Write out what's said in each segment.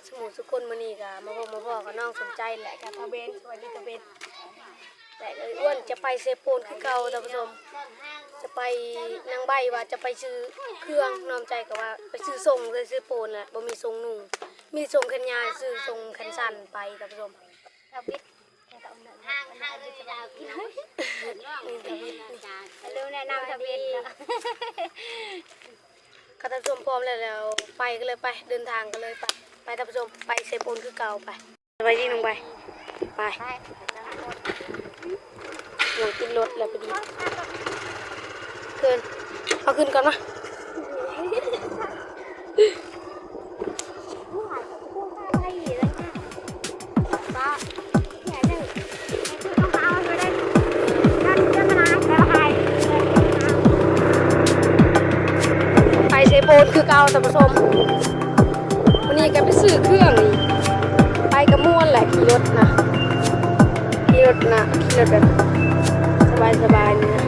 แหละกับพาเบนสวัสดีกับเบนแต่เอ้ยอ้วนจะไปเซโปนคือเก่าท่านผู้ชมจะไปนางใบว่าจะไปซื้อเครื่องน้อมใจกับว่าไปซื้อส่งเลยซื้อโปนแหละบ่มีส่งหนุ่งมีส่งแขนยาวซื้อส่งแขนสั้นไปท่านผู้ชมทวิตห้างห้างเลยจะเอากินนี่ทวิตนี่รู้แนะนำทวิตเนาะค่ะท่านผู้ชมพร้อมแล้วแล้วไปกันเลยไปเดินทางกันเลยไปไป ท่านผู้ชมไปเซโปนคือเก่าไป ไปที่ลงไป ไปไปลงขึ้นรถแล้วพอดีขึ้นเอาขึ้นก่อนนะไปเลยค่ะป้าแค่หนึ่งคือเอาไปได้นั่นจะมาไปเซโปนคือเก่าท่านผู้ชม กันไปซื้อเครื่องนี่ไปกระม่วนแหละขี่รถนะขี่รถนะขี่รถแบบสบายสบายๆนี่นะ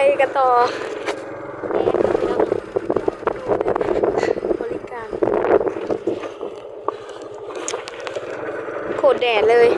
ก็ไปกันต่อ บริการ โคตรแดดเลย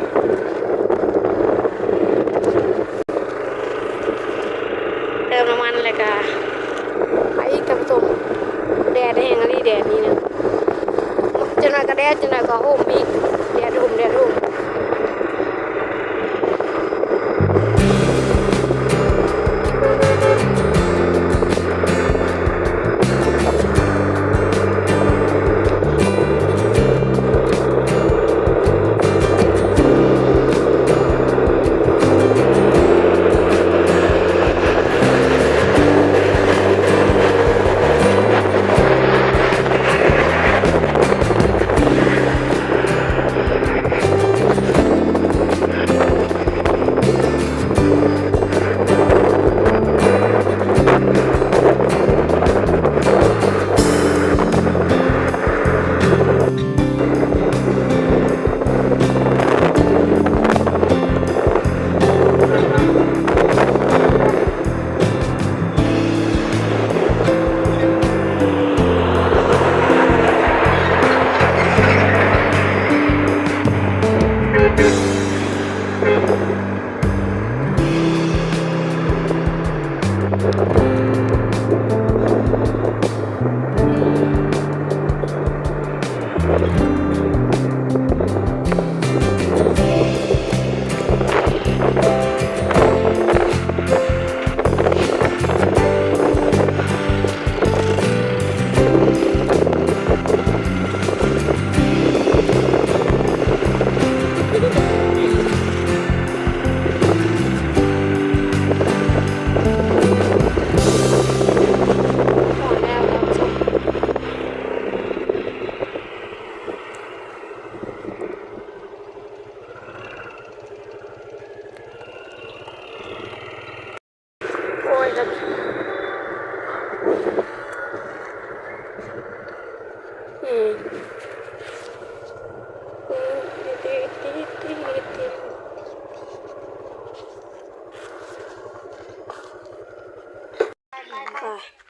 Bye.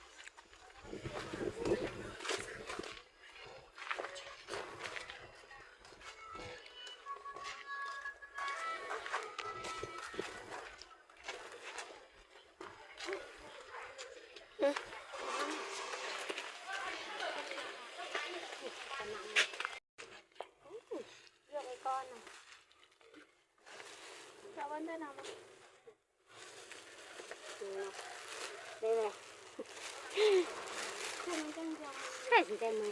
ได้ไหม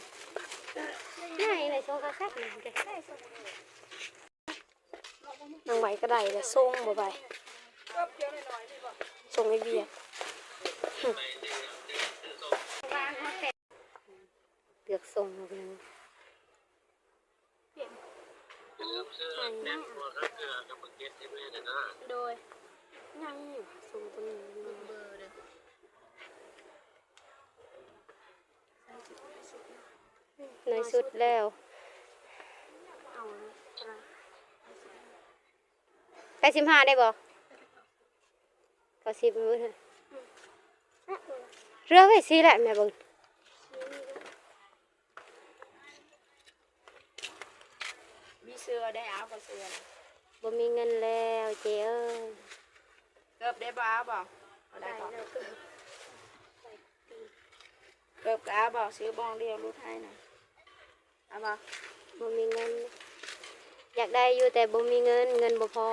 ง่ายเลยโซกระแทกเลยแกนางใบก็ได้แต่ส่งบ่ไปส่งไอเบียร์วางมาเสร็จเลือกทรงมาเป็นโดยยังอยู่ส่งตัวนี้เบอร์เลย ในสุดแล้วเอาอะไรไปสิบห้าได้บ่ก็สิบมือเถอะเรือไว้สิแหละแม่เบิ่งมีเสื้อได้เอาก็เสื้อนะบ่มีเงินแล้วเจ้เอ้ยเกือบได้บ่เอาบ่เอาได้ได้บ่แล้วก็เกือบก็เอาบ่ซื้อบองเดียวรู้ไทยนะ เอาบ่บ่มีเงิน อยากได้อยู่แต่บ่มีเงิน เงินบ่พอ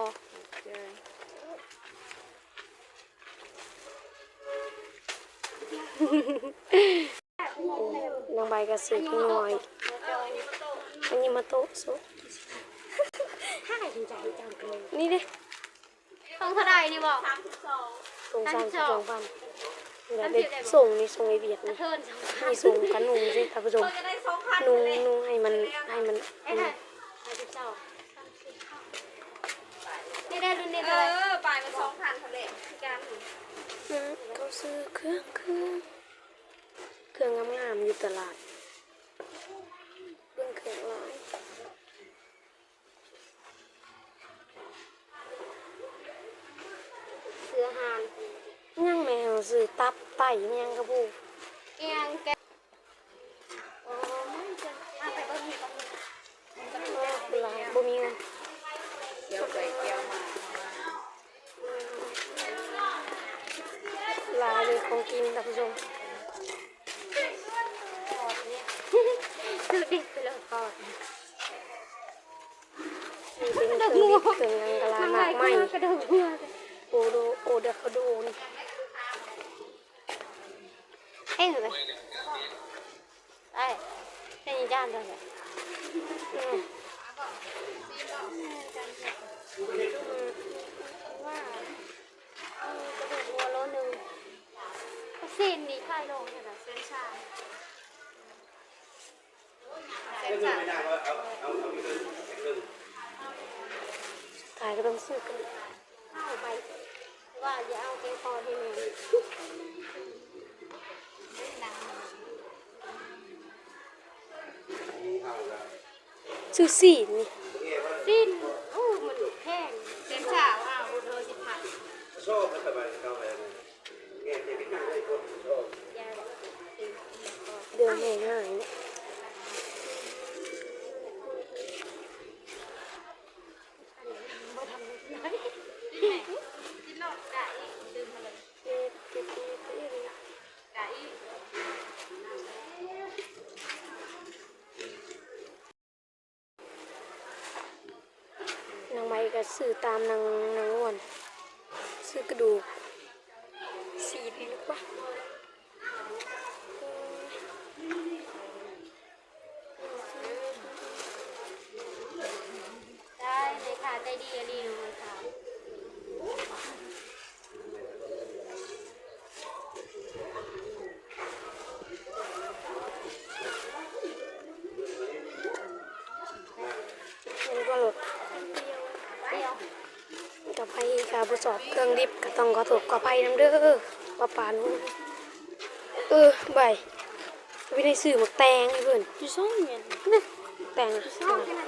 เจอนางใบก็ซื้อขน้อยอันนี้มาโต๊ะสุนี่เด้ต้องเท่าใดนี่บ่ส่งสามสิบสองพันแล้วได้ส่งนี่ส่งไอเบียร์นี่เทินสองมีส่งกันนุ่งสิท่านผู้ชม นุ่งนุ่งให้มันให้มันไอ้ท่านสามสิบสองนี่ได้รุ่นนี้เอเท่าไหร่อปลายมันสองพันทะเลกันนะเขาซื้อเครื่องเครื่องเครื่องงามๆอยู่ตลาดเรื่องเครื่องหลายเสื้อหานยังแมวซื้อตับไต่ยังกระพู เอียงแกโอ้ยจะเอาไปเบิ่งนี่ก่อน หลายบ่มีเงิน เดี๋ยวไปเกี่ยวมาหลายเลยของกินท่านผู้ชมดูดิไปเลยก่อนนี่เป็นเครื่องดิบเครื่องยังกะลาทำหไรมากก็ไหมกระโดดหัวโอโดโอเดคาโดนเอ้ยไปไอ้เป็นยังจ้านจังเลยอืม ว่าเออกระโดดหัวโลนึงก็ เส้นนี่ค่ายลงใช่ไหมเส้นชาเส้นจ่ายถ่ายก็ต้องซื้อกันเข้าไปว่าอย่าเอาแกงคอให้แม่ซื้อสีนี่สิ้นโอ้มันแพงเส้นจ่ายว่าเอาเธอสิบพันยาเดือน ง่ายๆนะอีดึงมายนางไม้ก็ซื้อตามนางนางอ้วนซื้อกระดูกสีนี่หรือเปล่า ได้เลยค่ะใจดีอะดีเลยค่ะ มันก็ลด เดียว กับไผ่กาบสอบเครื่องดิบก็ต้องขอโทษกับไผ่น้ำเด้อป้าปานเออใบวินัยสื่อหมกแตงให้เพื่อนอยู่ซ่องเงี้ยนี่แตงอะ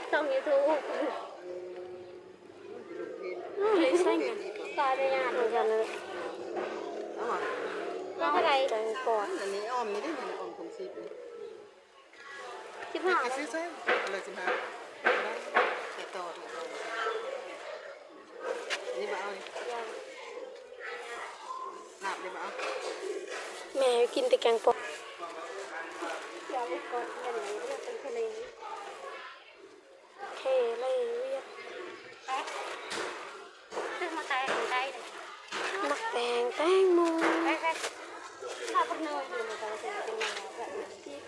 ดช่อง YouTube ไม่ใช่ไงก็ได้ยากเหมือนกันเลยเอาอะก็เท่าไหร่แตงกอดอันนี้อ้อมนี่ได้ไหมอ้อมผมซีบสิบห้าไปซื้อใช่อะไรสิมาแต่ต่อนี่บ้าเอาหลับเลยบ้าเอาแม่กินแต่แกงปอ เดี๋ยวไปกดเงินไหนเรื่องเป็นทะเล เคไล่เวียด แป๊ะซึ่งมาแต่งได้เลย มักแตงแตงโม ไปไปถ้าพวกเนยอยู่ในตอนเป็นเป็นมาแบบนี้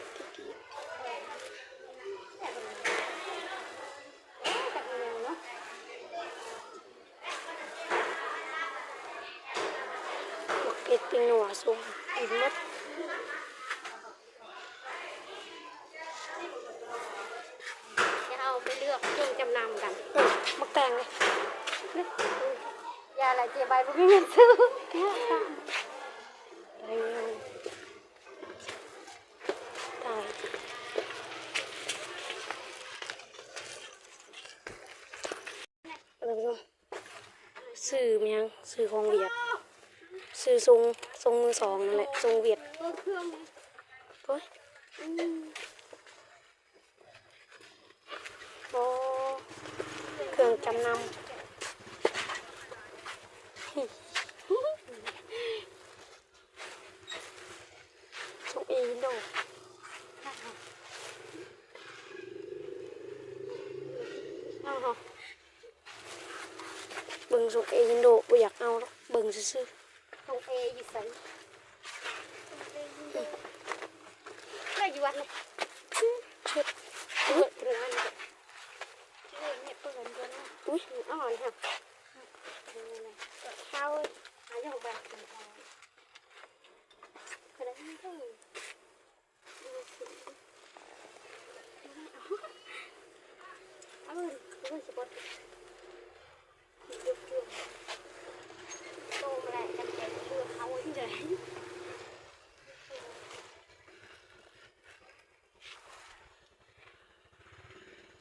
แต่เป็นยังเนาะ มักเผ็ดปิงหนัวส้มอิ่มหมด จะเอาไปเลือกเครื่องจำนำกัน อืมมักแตงเลย บบ่มีเงินซื้ออะไรเงี้ยตายอะไรกันซื้อเมียงซื้อของเวียดซื้อทรงทรงมือสองนั่นแหละทรงเวียด เครื่อง โอ้ยโอ้เครื่องจำนำส่งอีโดเอาเหรอเบิ่ง ส่งเอยินโดบ่อยากเอาหรอกเบิ่งซื่อตรงเออยู่ใส่ก็อยู่วันเลยเปิดเรือนเนี่ยเปิดเรือนอุ้ยอ่อนค่ะเข้าหาอย่างแบบคนนั้นก็เอาเลยสิบดโตมาแล้วกันแต่เชื่อเขาที่ไหน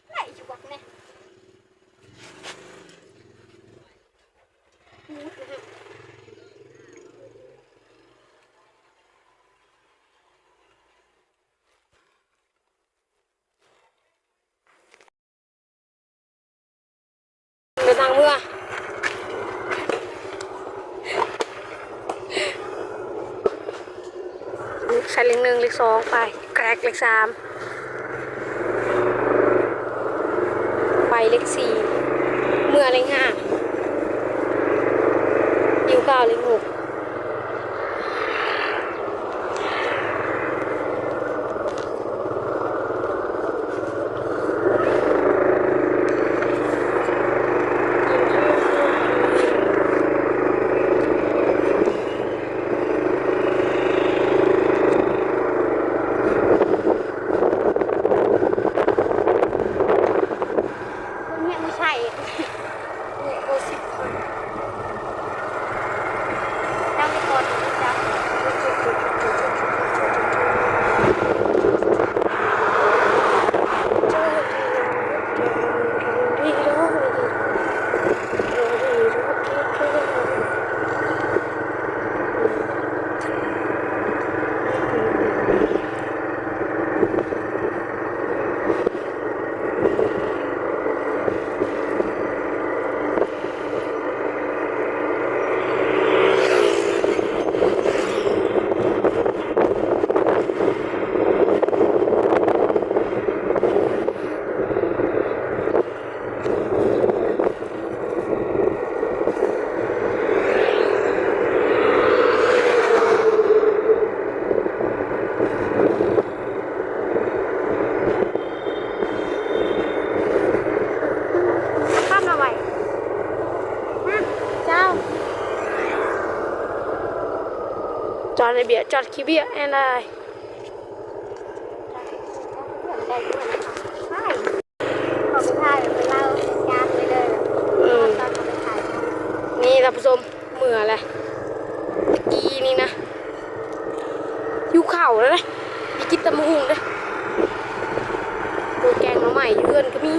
ไหนอยู่วักเนี่ย เดินทางเมื่อใส่เล็กหนึ่งเล็กสองไป แกรกเล็กสามไปเล็กสี่เมื่อเล็กห้ายิวเก้าเล็กหก Arabia, Turkey, and I. Ừ. นี่ท่านผู้ชมเหมือแหละตะกี้นี่นะอยู่เข่าแล้วนะมีกิตตะมุงเลยโดยแกงมาใหม่เพื่อนก็มี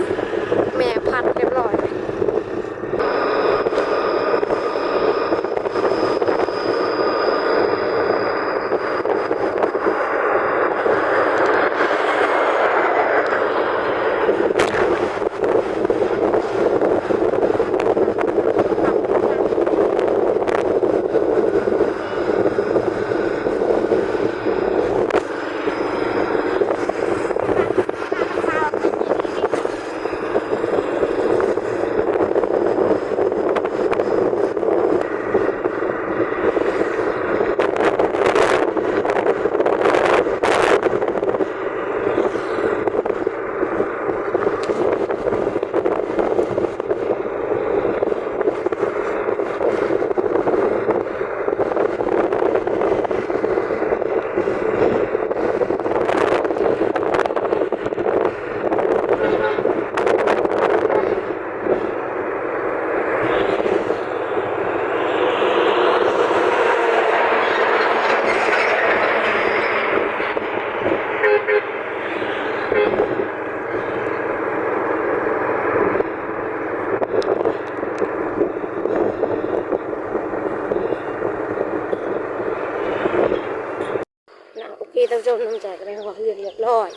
โอเคท่านผู้ชมน้ำใจกันเลยว่าเรียบร้อย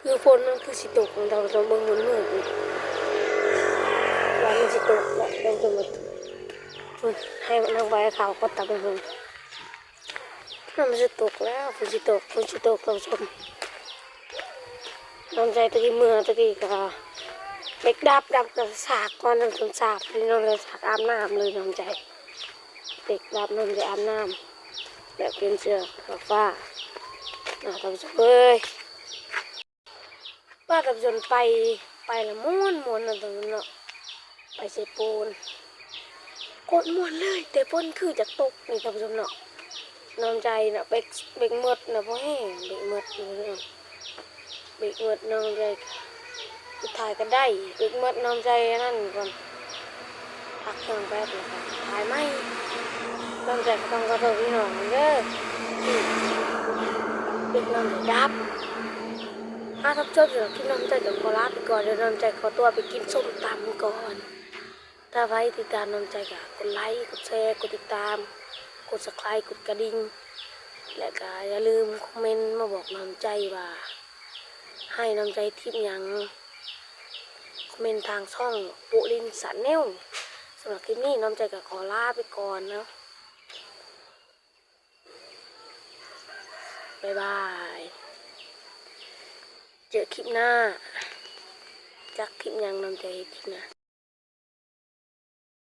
คือฝนมันคือสิตกของท่านผู้ชมเบิ่งมือมือนี่ว่ามันสิตกแหละท่านผู้ชมาให้มันนั่งไว้ข่าวก็ตับมันน้ำมันจะตกแล้วฝนจะตกฝนจะตกท่าชมน้ำใจตะกี้เมื่อตะกี้ก็เล็กดับดับกับสากก่อนน้ำจนสากพี่น้องเลยสากอาบน้ำเลยน้ำใจ เด็กดับน้ำจะอาบน้ำแบบเป็นเสื้อกฟ้า น่าท่านผู้ชมเอ้ยป้าท่านผู้ชมไปไปละม้วนม้วนนะท่านผู้ชมเนาะไปเซปูนกดม้วนเลย แต่ฝนคือจะตกนี่ท่านผู้ชมเนาะน้ำใจนะเบกเบกหมดนะพ่อแห้งเบกหมดเลยนาะเบกหมดน้ำใจสุท้ายก็ได้เบกหมดน้ำใจนั่นก่อนพักเครื่องแป๊บแล้วก็ถ่ายไหมน้ำใจก็ต้องกระโดดพี่น้องเด้อ ที่เบกน้ำใจดับถ้าทับชอบอยู่ที่น้ำใจเดี๋ยวขอลาไปก่อนเดี๋ยวน้ำใจขอตัวไปกินส้มตำก่อน ถ้าไว้ติดตามน้ำใจก็กดไลค์กดแชร์กดติดตาม กด subscribe กดกระดิ่งและก็อย่าลืมคอมเมนต์มาบอกน้ำใจว่า ให้น้ำใจทิปหยังคอมเมนต์ทางช่องปุรินสันเนลสำหรับคลิปนี้น้ำใจก็ขอลาไปก่อนนะ บ๊ายบาย เจอคลิปหน้าจากคลิปยังนำใจคลิปหน้า